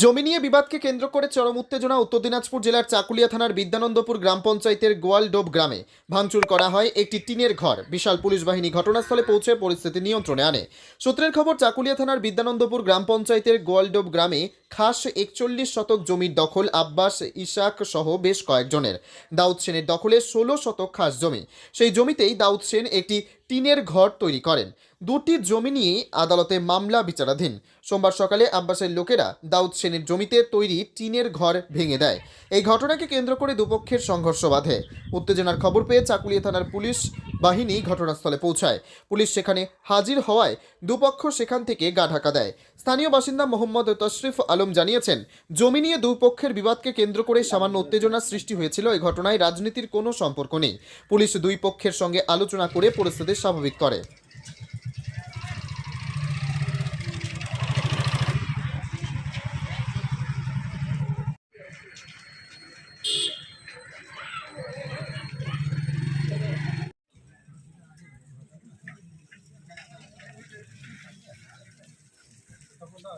জমি নিয়ে বিবাদকে কেন্দ্র করে চরম উত্তেজনা উত্তর দিনাজপুর জেলার চাকুলিয়া থানার বিদ্যানন্দপুর গ্রাম পঞ্চায়েতের গোয়ালডোব গ্রামে ভাঙচুর করা হয় একটি টিনের ঘর। বিশাল পুলিশ বাহিনী ঘটনাস্থলে পৌঁছে পরিস্থিতি নিয়ন্ত্রণে আনে। সূত্রের খবর, চাকুলিয়া থানার বিদ্যানন্দপুর গ্রাম পঞ্চায়েতের গোয়ালডোব গ্রামে খাস একচল্লিশ শতক জমির দখল আব্বাস, ইশাক সহ বেশ কয়েকজনের। দাউদ সেনের দখলে ষোলো শতক খাস জমি। সেই জমিতেই দাউদ সেন একটি টিনের ঘর তৈরি করেন। দুটি জমি নিয়ে আদালতে মামলা বিচারাধীন। সোমবার সকালে আব্বাসের লোকেরা দাউদ সেনের জমিতে তৈরি টিনের ঘর ভেঙে দেয়। এই ঘটনাকে কেন্দ্র করে দুপক্ষের সংঘর্ষ বাধে। উত্তেজনার খবর পেয়ে চাকুলিয়া থানার পুলিশ বাহিনী ঘটনাস্থলে পৌঁছায়। পুলিশ সেখানে হাজির হওয়ায় দুপক্ষ সেখান থেকে গা ঢাকা দেয়। স্থানীয় বাসিন্দা মোহাম্মদ তশরিফ আলম জানিয়েছেন, জমি নিয়ে দুপক্ষের বিবাদকে কেন্দ্র করে সামান্য উত্তেজনার সৃষ্টি হয়েছিল এই ঘটনায় রাজনীতির কোনো সম্পর্ক নেই। পুলিশ দুই পক্ষের সঙ্গে আলোচনা করে পরিস্থিতি স্বাভাবিক করে।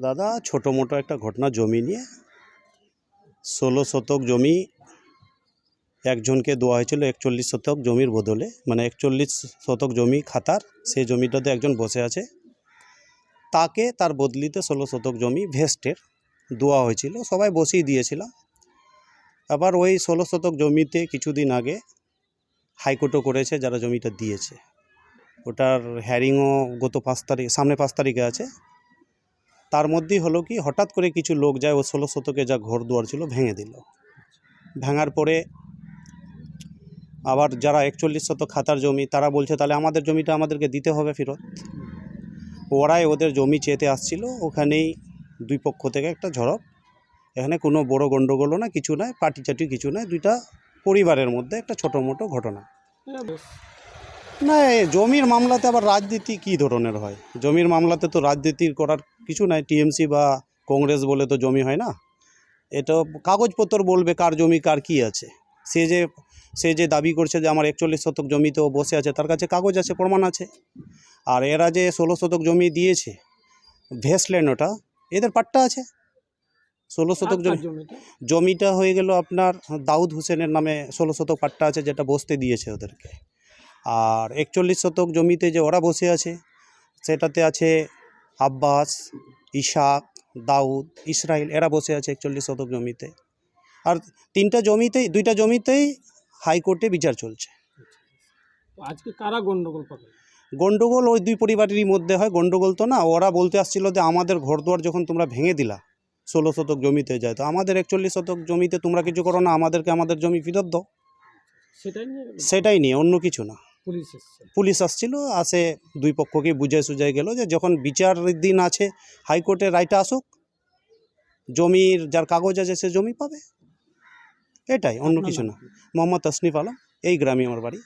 দাদা, ছোটো মোটো একটা ঘটনা জমি নিয়ে। ষোলো শতক জমি একজনকে দেওয়া হয়েছিল, একচল্লিশ শতক জমির বদলে। মানে একচল্লিশ শতক জমি খাতার, সেই জমিটাতে একজন বসে আছে। তাকে তার বদলিতে ষোলো শতক জমি ভেস্টের দেওয়া হয়েছিল, সবাই বসেই দিয়েছিলাম আবার ওই ষোলো শতক জমিতে কিছুদিন আগে হাইকোর্টও করেছে, যারা জমিটা দিয়েছে। ওটার হ্যারিংও গত পাঁচ তারিখ, সামনে পাঁচ তারিখে আছে। তার মধ্যেই হলো কি, হঠাৎ করে কিছু লোক যায়, ও ষোলো শতকে যা ঘর দুয়ার ছিল ভেঙে দিল। ভাঙার পরে আবার যারা একচল্লিশ শতক খাতার জমি, তারা বলছে, তাহলে আমাদের জমিটা আমাদেরকে দিতে হবে ফেরত। ওরাই ওদের জমি চেতে আসছিল, ওখানেই দুই পক্ষ থেকে একটা ঝড়প। এখানে কোনো বড় গণ্ডগোলও না, কিছু নয় পার্টি চাটি কিছু নয় দুইটা পরিবারের মধ্যে একটা ছোটো মোটো ঘটনা। না জমির মামলাতে আবার রাজনীতি কী ধরনের হয়? জমির মামলাতে তো রাজনীতির করার কিছু নাই টিএমসি বা কংগ্রেস বলে তো জমি হয় না। এটা কাগজপত্র বলবে কার জমি কার কি আছে। সে যে সে যে দাবি করছে যে আমার একচল্লিশ শতক জমিতেও বসে আছে তার কাছে কাগজ আছে প্রমাণ আছে। আর এরা যে ষোলো শতক জমি দিয়েছে ভেস্টল্যান্ড ওটা এদের পাট্টা আছে। ষোলো শতক জমি জমিটা হয়ে গেল আপনার দাউদ হোসেনের নামে ষোলো শতক পাট্টা আছে যেটা বসতে দিয়েছে ওদেরকে। আর একচল্লিশ শতক জমিতে যে ওরা বসে আছে সেটাতে আছে আব্বাস ইশাক দাউদ ইসরাইল এরা বসে আছে একচল্লিশ শতক জমিতে। আর তিনটা জমিতেই দুইটা জমিতেই হাইকোর্টে বিচার চলছে। আজকে কারা গন্ডগোল পাবে? গন্ডগোল ওই দুই পরিবারেরই মধ্যে হয়। গন্ডগোল তো না ওরা বলতে আসছিল যে আমাদের ঘরদুয়ার যখন তোমরা ভেঙে দিলা ষোলো শতক জমিতে যায় তো আমাদের একচল্লিশ শতক জমিতে তোমরা কিছু করো না আমাদেরকে আমাদের জমি ফেরত দাও। সেটাই নিয়ে সেটাই নিয়ে অন্য কিছু না। পুলিশ আসছিল আসে দুই পক্ষকে বুঝাই সুঝাই গেল যে যখন বিচারের দিন আছে হাইকোর্টে রায়টা আসুক জমির যার কাগজ আছে সে জমি পাবে। এটাই অন্য কিছু না। মোহাম্মদ তসনিফ আলম এই গ্রামে আমার বাড়ি।